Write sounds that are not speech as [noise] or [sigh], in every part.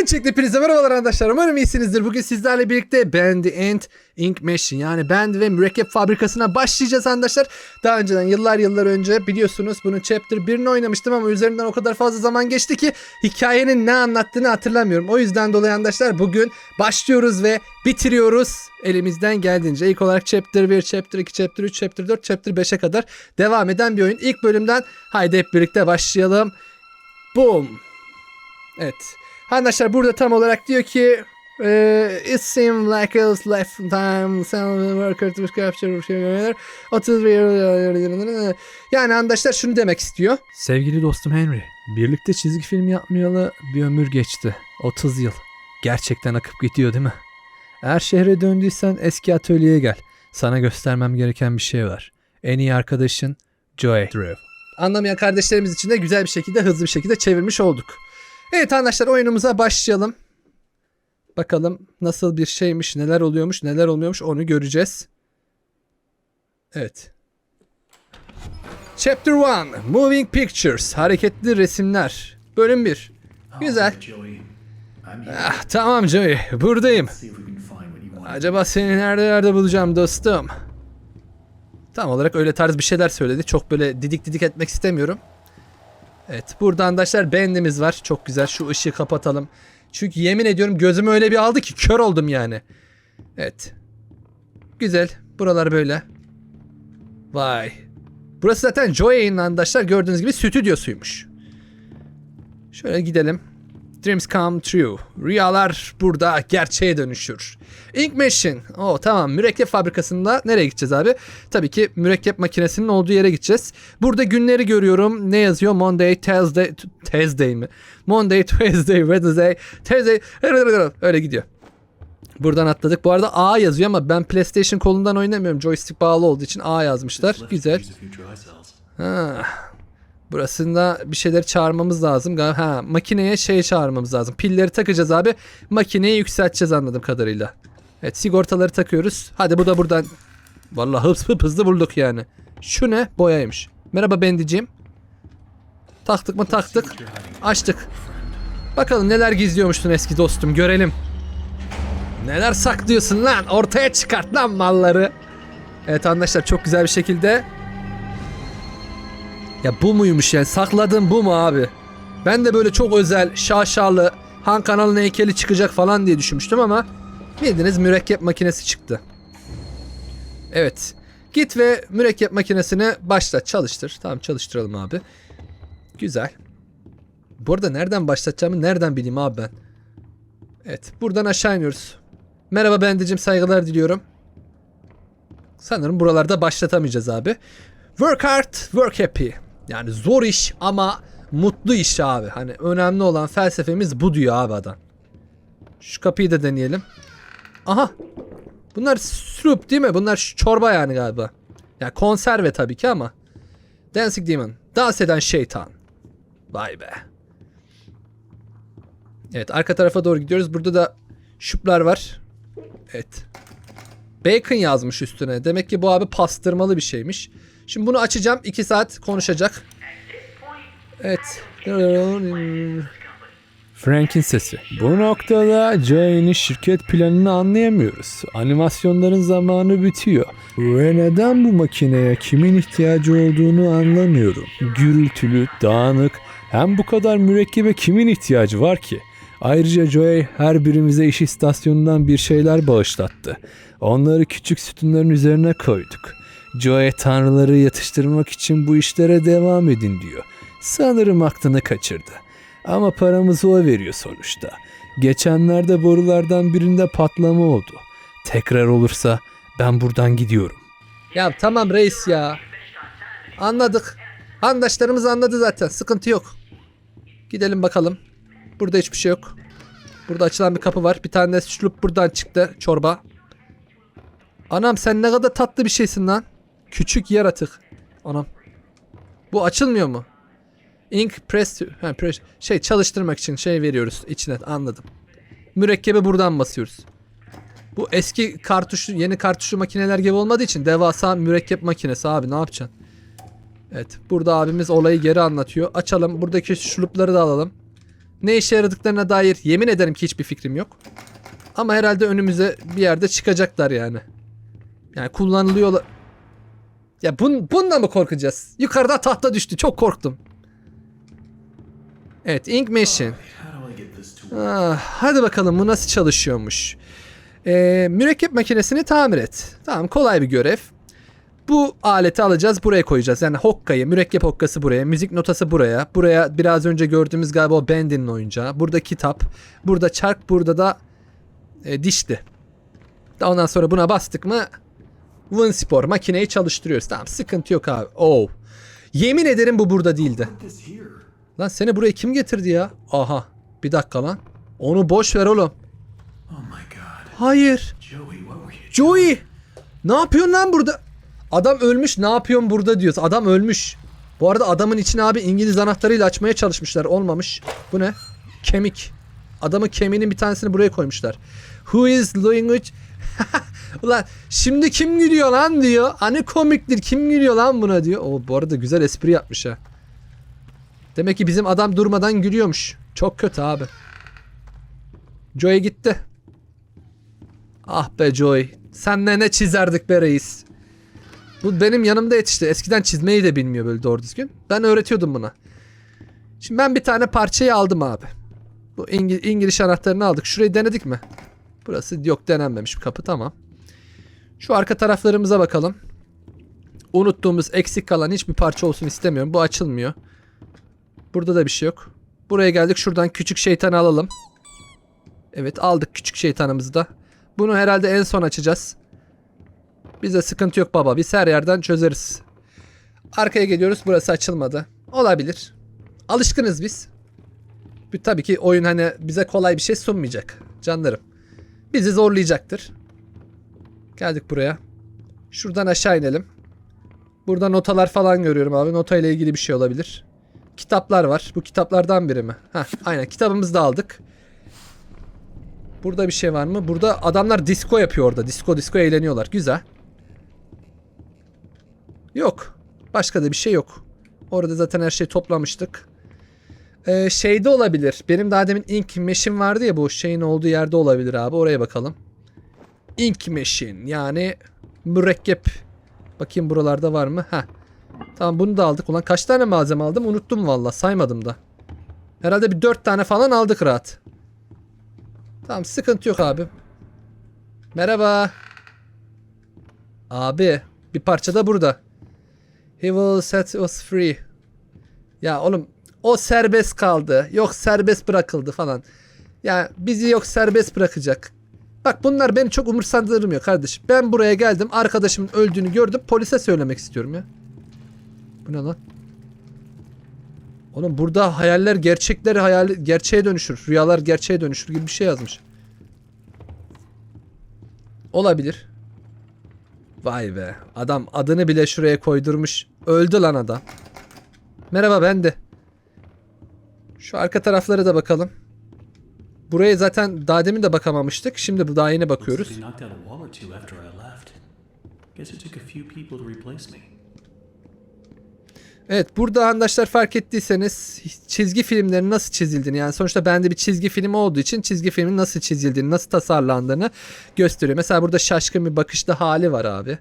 Öncelikle hepinize merhabalar arkadaşlar. Umarım iyisinizdir. Bugün sizlerle birlikte Band and Ink Machine yani Band ve mürekkep fabrikasına başlayacağız arkadaşlar. Daha önceden yıllar yıllar önce biliyorsunuz bunun Chapter 1'ini oynamıştım ama üzerinden o kadar fazla zaman geçti ki hikayenin ne anlattığını hatırlamıyorum. O yüzden dolayı arkadaşlar bugün başlıyoruz ve bitiriyoruz elimizden geldiğince. İlk olarak Chapter 1, Chapter 2, Chapter 3, Chapter 4, Chapter 5'e kadar devam eden bir oyun. İlk bölümden haydi hep birlikte başlayalım. Boom. Evet. Arkadaşlar burada tam olarak diyor ki e, It seemed like a lifetime some worker to capture 30 Yani arkadaşlar şunu demek istiyor. Sevgili dostum Henry, birlikte çizgi film yapmayalı bir ömür geçti. 30 yıl. Gerçekten akıp gidiyor değil mi? Eğer şehre döndüysen eski atölyeye gel. Sana göstermem gereken bir şey var. En iyi arkadaşın Joey Drew. Anlamayan kardeşlerimiz için de güzel bir şekilde hızlı bir şekilde çevirmiş olduk. Evet arkadaşlar oyunumuza başlayalım. Bakalım nasıl bir şeymiş, neler oluyormuş, neler olmuyormuş onu göreceğiz. Evet. Chapter 1 Moving Pictures Hareketli resimler Bölüm 1 Güzel. Ah, tamam Joey buradayım. Acaba seni nerede nerede bulacağım dostum? Tam olarak öyle tarz bir şeyler söyledi. Çok böyle didik didik etmek istemiyorum. Evet burada arkadaşlar bandimiz var. Çok güzel şu ışığı kapatalım. Çünkü yemin ediyorum gözümü öyle bir aldı ki kör oldum yani. Evet. Güzel. Buralar böyle. Vay. Burası zaten Joey'in arkadaşlar gördüğünüz gibi stüdyosuymuş. Şöyle gidelim. Dreams come true. Rüyalar burada gerçeğe dönüşür. Ink Machine. Oo tamam mürekkep fabrikasında nereye gideceğiz abi? Tabii ki mürekkep makinesinin olduğu yere gideceğiz. Burada günleri görüyorum. Ne yazıyor? Monday, Tuesday, Tuesday mi? Monday, Tuesday, Wednesday, Thursday. Öyle gidiyor. Buradan atladık. Bu arada A yazıyor ama ben PlayStation kolundan oynamıyorum. Joystick bağlı olduğu için A yazmışlar. Güzel. Ha. Burasında bir şeyler çağırmamız lazım. Ha, makineye şey çağırmamız lazım. Pilleri takacağız abi. Makineyi yükselteceğiz anladığım kadarıyla. Evet sigortaları takıyoruz. Hadi bu da buradan. Vallahi hıps hıp hızlı bulduk yani. Şu ne? Boyaymış. Merhaba bendiciğim. Taktık mı taktık. Açtık. Bakalım neler gizliyormuşsun eski dostum görelim. Neler saklıyorsun lan? Ortaya çıkart lan malları. Evet arkadaşlar çok güzel bir şekilde ya bu muymuş yani sakladığım bu mu abi? Ben de böyle çok özel şaşalı Han kanalın heykeli çıkacak falan diye düşünmüştüm ama bildiğiniz mürekkep makinesi çıktı. Evet. Git ve mürekkep makinesini başlat çalıştır. Tamam çalıştıralım abi. Güzel. Bu arada nereden başlatacağımı nereden bileyim abi ben. Evet buradan aşağı iniyoruz. Merhaba bendicim saygılar diliyorum. Sanırım buralarda başlatamayacağız abi. Work hard, work happy. Yani zor iş ama mutlu iş abi. Hani önemli olan felsefemiz bu diyor abi adam. Şu kapıyı da deneyelim. Aha. Bunlar soup değil mi? Bunlar çorba yani galiba. Ya konserve tabii ki ama. Dancing Demon. Dans eden şeytan. Vay be. Evet arka tarafa doğru gidiyoruz. Burada da şuplar var. Evet. Bacon yazmış üstüne. Demek ki bu abi pastırmalı bir şeymiş. Şimdi bunu açacağım. 2 saat konuşacak. Evet. Frank'in sesi. Bu noktada Joey'nin şirket planını anlayamıyoruz. Animasyonların zamanı bitiyor. Ve neden bu makineye kimin ihtiyacı olduğunu anlamıyorum. Gürültülü, dağınık, hem bu kadar mürekkebe kimin ihtiyacı var ki? Ayrıca Joey her birimize iş istasyonundan bir şeyler bağışlattı. Onları küçük sütunların üzerine koyduk. Joey tanrıları yatıştırmak için bu işlere devam edin diyor. Sanırım aklını kaçırdı. Ama paramızı o veriyor sonuçta. Geçenlerde borulardan birinde patlama oldu. Tekrar olursa ben buradan gidiyorum. Ya tamam reis ya. Anladık. Arkadaşlarımız anladı zaten. Sıkıntı yok. Gidelim bakalım. Burada hiçbir şey yok. Burada açılan bir kapı var. Bir tane de şulup buradan çıktı. Çorba. Anam sen ne kadar tatlı bir şeysin lan. Küçük yaratık. Anam. Bu açılmıyor mu? Ink press, ha, press şey çalıştırmak için şey veriyoruz içine anladım. Mürekkebe buradan basıyoruz. Bu eski kartuşlu yeni kartuşlu makineler gibi olmadığı için devasa mürekkep makinesi abi ne yapacaksın? Evet burada abimiz olayı geri anlatıyor. Açalım buradaki şurupları da alalım. Ne işe yaradıklarına dair yemin ederim ki hiçbir fikrim yok. Ama herhalde önümüze bir yerde çıkacaklar yani. Yani kullanılıyorlar. Ya bun, bununla mı korkacağız? Yukarıda tahta düştü. Çok korktum. Evet, Ink Machine. Ah, hadi bakalım bu nasıl çalışıyormuş. Ee, mürekkep makinesini tamir et. Tamam kolay bir görev. Bu aleti alacağız buraya koyacağız. Yani hokkayı, mürekkep hokkası buraya, müzik notası buraya. Buraya biraz önce gördüğümüz galiba o Bendy'nin oyuncağı. Burada kitap, burada çark, burada da e. Daha Ondan sonra buna bastık mı Winspor makineyi çalıştırıyoruz. Tamam sıkıntı yok abi. Oh. Yemin ederim bu burada değildi. Lan seni buraya kim getirdi ya? Aha. Bir dakika lan. Onu boş ver oğlum. Hayır. Joey. Ne yapıyorsun lan burada? Adam ölmüş ne yapıyorsun burada diyoruz. Adam ölmüş. Bu arada adamın içine abi İngiliz anahtarıyla açmaya çalışmışlar. Olmamış. Bu ne? Kemik. Adamın kemiğinin bir tanesini buraya koymuşlar. Who is it? [laughs] Ulan şimdi kim gülüyor lan diyor. Hani komiktir kim gülüyor lan buna diyor. O bu arada güzel espri yapmış ha. Demek ki bizim adam durmadan gülüyormuş. Çok kötü abi. Joey gitti. Ah be Joy. Senle ne çizerdik be reis. Bu benim yanımda yetişti. Eskiden çizmeyi de bilmiyor böyle doğru düzgün. Ben öğretiyordum buna. Şimdi ben bir tane parçayı aldım abi. Bu İngil İngiliz anahtarını aldık. Şurayı denedik mi? Burası yok denenmemiş bir kapı tamam. Şu arka taraflarımıza bakalım. Unuttuğumuz eksik kalan hiçbir parça olsun istemiyorum. Bu açılmıyor. Burada da bir şey yok. Buraya geldik. Şuradan küçük şeytanı alalım. Evet aldık küçük şeytanımızı da. Bunu herhalde en son açacağız. Bize sıkıntı yok baba. Biz her yerden çözeriz. Arkaya geliyoruz. Burası açılmadı. Olabilir. Alışkınız biz. Tabii ki oyun hani bize kolay bir şey sunmayacak. Canlarım. Bizi zorlayacaktır. Geldik buraya. Şuradan aşağı inelim. Burada notalar falan görüyorum abi. Nota ile ilgili bir şey olabilir. Kitaplar var. Bu kitaplardan biri mi? Heh, aynen. Kitabımızı da aldık. Burada bir şey var mı? Burada adamlar disco yapıyor orada. Disco disco eğleniyorlar. Güzel. Yok. Başka da bir şey yok. Orada zaten her şeyi toplamıştık. Ee, şeyde olabilir. Benim daha demin ink machine vardı ya bu şeyin olduğu yerde olabilir abi. Oraya bakalım. Ink machine yani mürekkep. Bakayım buralarda var mı? Ha. Tamam bunu da aldık. Ulan kaç tane malzeme aldım unuttum valla saymadım da. Herhalde bir dört tane falan aldık rahat. Tamam sıkıntı yok abi. Merhaba. Abi bir parça da burada. He will set us free. Ya oğlum o serbest kaldı. Yok serbest bırakıldı falan. Ya bizi yok serbest bırakacak. Bak bunlar beni çok umursandırmıyor kardeşim. Ben buraya geldim arkadaşımın öldüğünü gördüm polise söylemek istiyorum ya. Bu ne lan? Oğlum burada hayaller gerçekleri hayal gerçeğe dönüşür. Rüyalar gerçeğe dönüşür gibi bir şey yazmış. Olabilir. Vay be. Adam adını bile şuraya koydurmuş. Öldü lan adam. Merhaba ben de. Şu arka taraflara da bakalım. Buraya zaten daha demin de bakamamıştık. Şimdi bu daha yeni bakıyoruz. Evet burada arkadaşlar fark ettiyseniz çizgi filmlerin nasıl çizildiğini yani sonuçta bende bir çizgi film olduğu için çizgi filmin nasıl çizildiğini nasıl tasarlandığını gösteriyor. Mesela burada şaşkın bir bakışta hali var abi.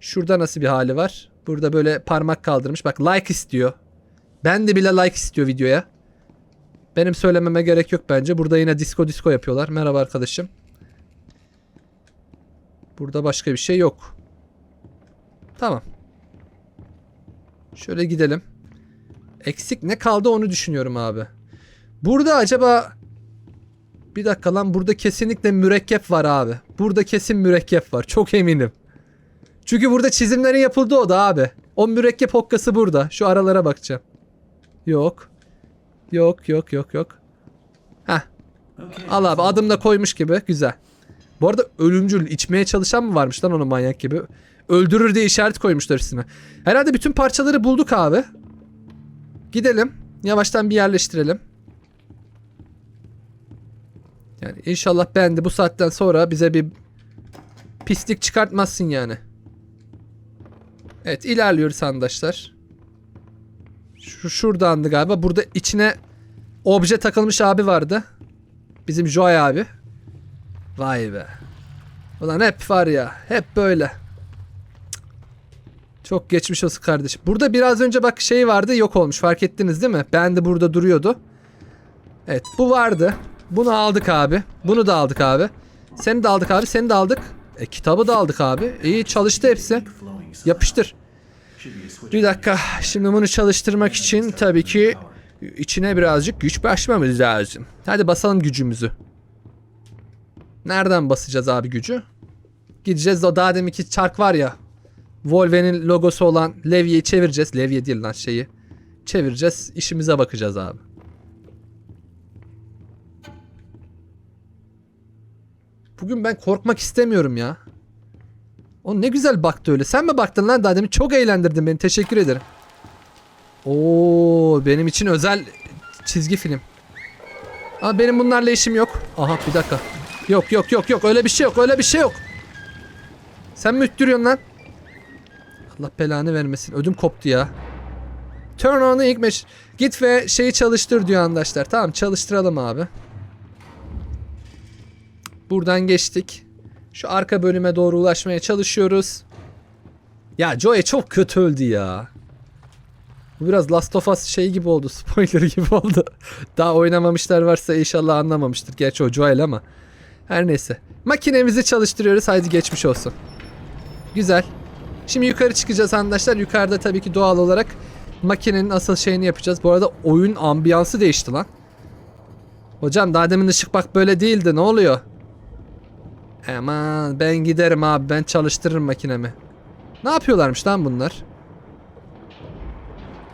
Şurada nasıl bir hali var? Burada böyle parmak kaldırmış. Bak like istiyor. Ben de bile like istiyor videoya. Benim söylememe gerek yok bence. Burada yine disco disco yapıyorlar. Merhaba arkadaşım. Burada başka bir şey yok. Tamam. Şöyle gidelim. Eksik ne kaldı onu düşünüyorum abi. Burada acaba bir dakika lan burada kesinlikle mürekkep var abi. Burada kesin mürekkep var. Çok eminim. Çünkü burada çizimlerin yapıldığı o da abi. O mürekkep hokkası burada. Şu aralara bakacağım. Yok. Yok yok yok yok. Heh. Okay. Al abi adımda koymuş gibi. Güzel. Bu arada ölümcül içmeye çalışan mı varmış lan onu manyak gibi. Öldürür diye işaret koymuşlar üstüne. Herhalde bütün parçaları bulduk abi. Gidelim. Yavaştan bir yerleştirelim. Yani inşallah ben de bu saatten sonra bize bir pislik çıkartmazsın yani. Evet ilerliyoruz arkadaşlar. Şu şuradandı galiba. Burada içine obje takılmış abi vardı. Bizim Joy abi. Vay be. Ulan hep var ya. Hep böyle. Çok geçmiş olsun kardeşim. Burada biraz önce bak şey vardı yok olmuş fark ettiniz değil mi? Ben de burada duruyordu. Evet bu vardı. Bunu aldık abi. Bunu da aldık abi. Seni de aldık abi. Seni de aldık. E kitabı da aldık abi. İyi çalıştı hepsi. Yapıştır. Bir dakika. Şimdi bunu çalıştırmak için tabii ki içine birazcık güç başlamamız lazım. Hadi basalım gücümüzü. Nereden basacağız abi gücü? Gideceğiz o daha deminki çark var ya. Volve'nin logosu olan levyeyi çevireceğiz. Levye değil lan şeyi. Çevireceğiz. İşimize bakacağız abi. Bugün ben korkmak istemiyorum ya. O ne güzel baktı öyle. Sen mi baktın lan daha demin? Çok eğlendirdin beni. Teşekkür ederim. Oo, benim için özel çizgi film. Ama benim bunlarla işim yok. Aha bir dakika. Yok yok yok yok öyle bir şey yok öyle bir şey yok. Sen mi üttürüyorsun lan? Allah belanı vermesin. Ödüm koptu ya. Turn on the mesh. Git ve şeyi çalıştır diyor arkadaşlar. Tamam çalıştıralım abi. Buradan geçtik. Şu arka bölüme doğru ulaşmaya çalışıyoruz. Ya Joey çok kötü öldü ya. Bu biraz Last of Us şey gibi oldu. [laughs] Spoiler gibi oldu. Daha oynamamışlar varsa inşallah anlamamıştır. Gerçi o Joel ama. Her neyse. Makinemizi çalıştırıyoruz. Haydi geçmiş olsun. Güzel. Şimdi yukarı çıkacağız arkadaşlar. Yukarıda tabii ki doğal olarak makinenin asıl şeyini yapacağız. Bu arada oyun ambiyansı değişti lan. Hocam daha demin ışık bak böyle değildi. Ne oluyor? Aman ben giderim abi. Ben çalıştırırım makinemi. Ne yapıyorlarmış lan bunlar?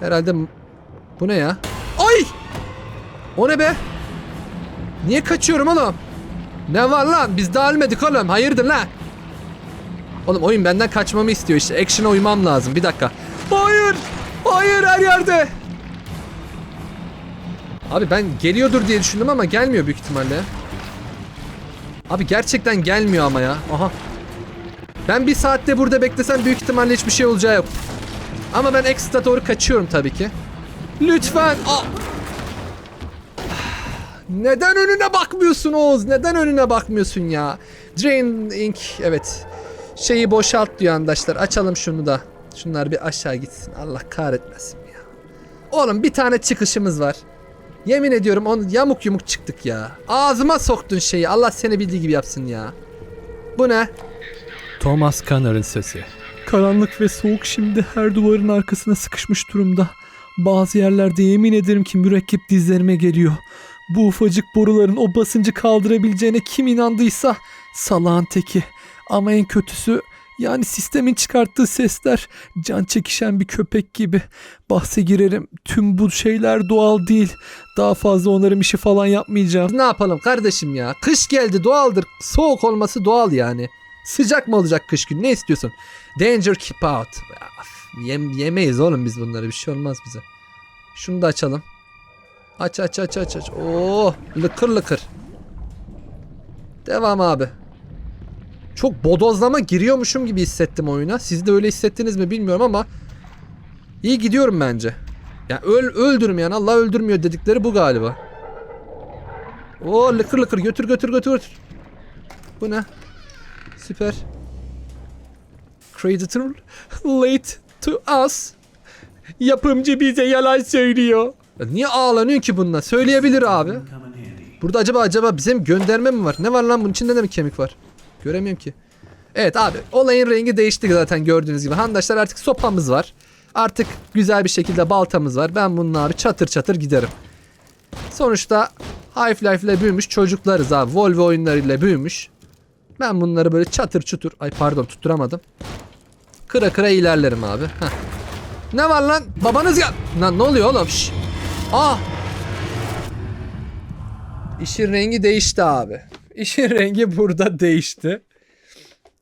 Herhalde bu ne ya? Ay! O ne be? Niye kaçıyorum oğlum? Ne var lan? Biz daha ölmedik oğlum. Hayırdır lan? Oğlum oyun benden kaçmamı istiyor işte. Action'a uymam lazım. Bir dakika. Hayır! Hayır her yerde. Abi ben geliyordur diye düşündüm ama gelmiyor büyük ihtimalle. Abi gerçekten gelmiyor ama ya. Aha. Ben bir saatte burada beklesem büyük ihtimalle hiçbir şey olacağı yok. Ama ben exit'e doğru kaçıyorum tabii ki. Lütfen. Aa! Neden önüne bakmıyorsun Oğuz? Neden önüne bakmıyorsun ya? Drain Ink evet. Şeyi boşalt diyor arkadaşlar. Açalım şunu da. Şunlar bir aşağı gitsin. Allah kahretmesin ya. Oğlum bir tane çıkışımız var. Yemin ediyorum onu yamuk yumuk çıktık ya. Ağzıma soktun şeyi. Allah seni bildiği gibi yapsın ya. Bu ne? Thomas Connor'ın sesi. Karanlık ve soğuk şimdi her duvarın arkasına sıkışmış durumda. Bazı yerlerde yemin ederim ki mürekkep dizlerime geliyor. Bu ufacık boruların o basıncı kaldırabileceğine kim inandıysa salağın teki. Ama en kötüsü yani sistemin çıkarttığı sesler can çekişen bir köpek gibi. Bahse girerim tüm bu şeyler doğal değil. Daha fazla onların işi falan yapmayacağım. Ne yapalım kardeşim ya? Kış geldi doğaldır. Soğuk olması doğal yani. Sıcak mı olacak kış günü? Ne istiyorsun? Danger keep out. Yem- yemeyiz oğlum biz bunları. Bir şey olmaz bize. Şunu da açalım. Aç aç aç aç aç. Oo, lıkır lıkır. Devam abi. Çok bodozlama giriyormuşum gibi hissettim oyuna. Siz de öyle hissettiniz mi bilmiyorum ama iyi gidiyorum bence. Ya öl öldürmeyen Allah öldürmüyor dedikleri bu galiba. Oo lıkır lıkır götür götür götür götür. Bu ne? Süper. Creditor [laughs] late to us. Yapımcı bize yalan söylüyor. Ya niye ağlanıyor ki bununla? Söyleyebilir abi. Burada acaba acaba bize mi gönderme mi var? Ne var lan bunun içinde de mi kemik var? Göremiyorum ki. Evet abi olayın rengi değişti zaten gördüğünüz gibi. Handaşlar artık sopamız var. Artık güzel bir şekilde baltamız var. Ben bununla abi çatır çatır giderim. Sonuçta Half-Life ile büyümüş çocuklarız abi. Volvo oyunlarıyla büyümüş. Ben bunları böyle çatır çutur. Ay pardon tutturamadım. Kıra kıra ilerlerim abi. Heh. Ne var lan? Babanız ya. Lan ne oluyor oğlum? Şş. Aa İşin rengi değişti abi. İşin [laughs] rengi burada değişti.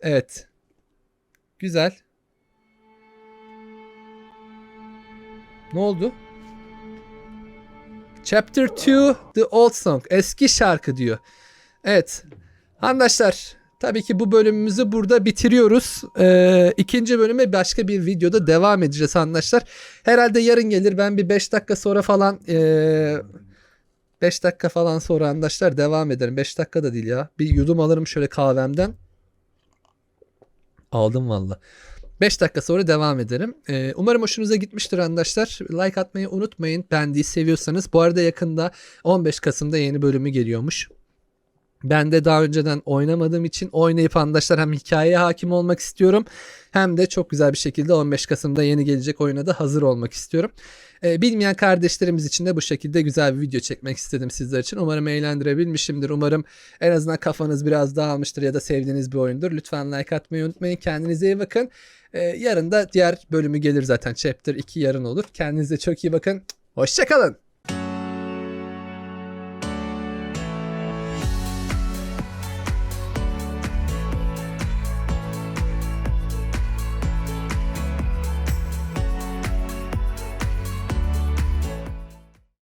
Evet. Güzel. Ne oldu? Chapter 2 The Old Song. Eski şarkı diyor. Evet. Arkadaşlar tabii ki bu bölümümüzü burada bitiriyoruz. Ee, ikinci bölüme başka bir videoda devam edeceğiz arkadaşlar. Herhalde yarın gelir. Ben bir 5 dakika sonra falan ee, 5 dakika falan sonra arkadaşlar devam ederim. 5 dakika da değil ya. Bir yudum alırım şöyle kahvemden. Aldım valla. 5 dakika sonra devam ederim. Ee, umarım hoşunuza gitmiştir arkadaşlar. Like atmayı unutmayın. Bendiği seviyorsanız. Bu arada yakında 15 Kasım'da yeni bölümü geliyormuş. Ben de daha önceden oynamadığım için oynayıp arkadaşlar hem hikayeye hakim olmak istiyorum hem de çok güzel bir şekilde 15 Kasım'da yeni gelecek oyuna da hazır olmak istiyorum. Ee, bilmeyen kardeşlerimiz için de bu şekilde güzel bir video çekmek istedim sizler için. Umarım eğlendirebilmişimdir. Umarım en azından kafanız biraz dağılmıştır ya da sevdiğiniz bir oyundur. Lütfen like atmayı unutmayın. Kendinize iyi bakın. Ee, yarın da diğer bölümü gelir zaten. Chapter 2 yarın olur. Kendinize çok iyi bakın. Hoşçakalın.